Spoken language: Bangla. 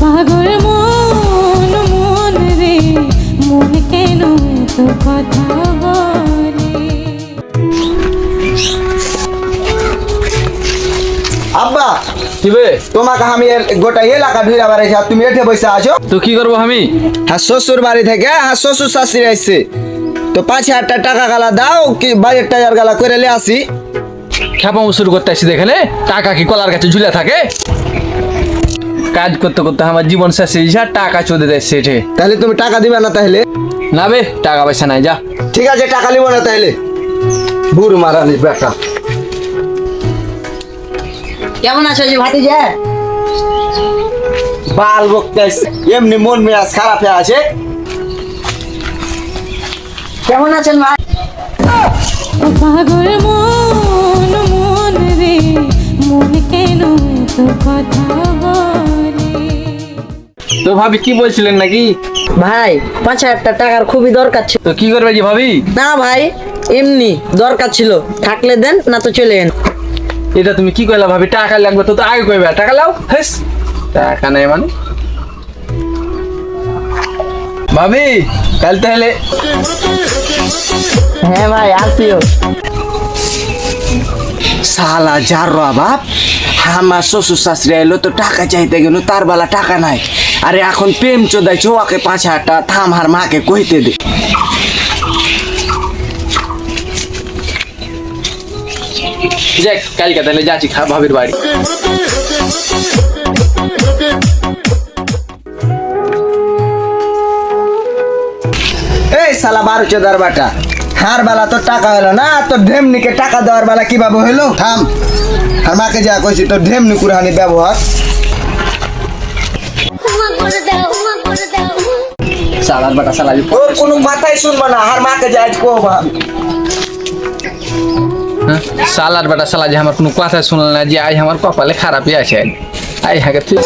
পাগল মন মন রে। মন কেন এত কথা বলে? আব্বা কি বে? তোমাকে আমি এর গোটা এলাকা ভিড়া বেড়াইছি আর তুমি এঠে বসে আছো? তো কি করব আমি? হ্যাঁ শ্বশুর বাড়ি থেকে হ্যাঁ শ্বশুর শাশুড়ি আসছে তো পাঁচ হাজার টাকা গালা দাও কি বাজেট টাজার গালা করে লে আসি। খেপা শুরু করতে আসছি দেখলে টাকা কি কলার কাছে ঝুলে থাকে? কাজ করতে করতে আমার জীবন শেষ হয়ে যায়, টাকা চোদে দেয় সেঠে। তাহলে তুমি টাকা দিবে না তাহলে? না বে টাকা পয়সা নাই যা। ঠিক আছে টাকা নিব না তাহলে। বুড় মারানি বেটা। কেমন আছো যে ভাতিজা? বাল বকতে এমনি মন মেয়াজ খারাপ হয়ে আছে। কেমন আছেন ভাই? পাগল মন মন রে মন কেন এত কথা? তো ভাবি কি বলছিলেন নাকি? ভাই পাঁচ হাজার টাকার খুবই দরকার ছিল। তো কি করবে যে ভাবি? না ভাই এমনি দরকার ছিল। থাকলে দেন না তো চলে যান এটা তুমি কি কইলা ভাবি? টাকা লাগবে তো তো আগে কইবে। টাকা লাও হেস। টাকা নাই মানে। ভাবি কাল তাহলে হ্যাঁ ভাই আসিও সালা যার বাপ আমার শ্বশুর শাশুড়ি এলো তো টাকা চাইতে গেল তার বেলা টাকা নাই। আরে এখন প্রেম চোদাইছে ওকে পাঁচ হাজার টাকা থাম হার মাকে কইতে দে। যাক কালকে তাহলে যাচ্ছি খা ভাবির বাড়ি। এই সালা বারো চোদার বাটা। হার বেলা তো টাকা হলো না তোর ঢেমনিকে টাকা দেওয়ার বেলা কীভাবে হইল? থাম। আর মাকে যা কইছি তোর ঢেমনি কুরহানি ব্যবহার। সালাদ বাটা সালাদ তোর কোনো মাথায় শুনব না আর মাকে যা আজ কো সালাদ বাটা সালাদ যে আমার কোনো কথা শুনল না যে আজ আমার কপালে খারাপই আছে। আই হাগে তুই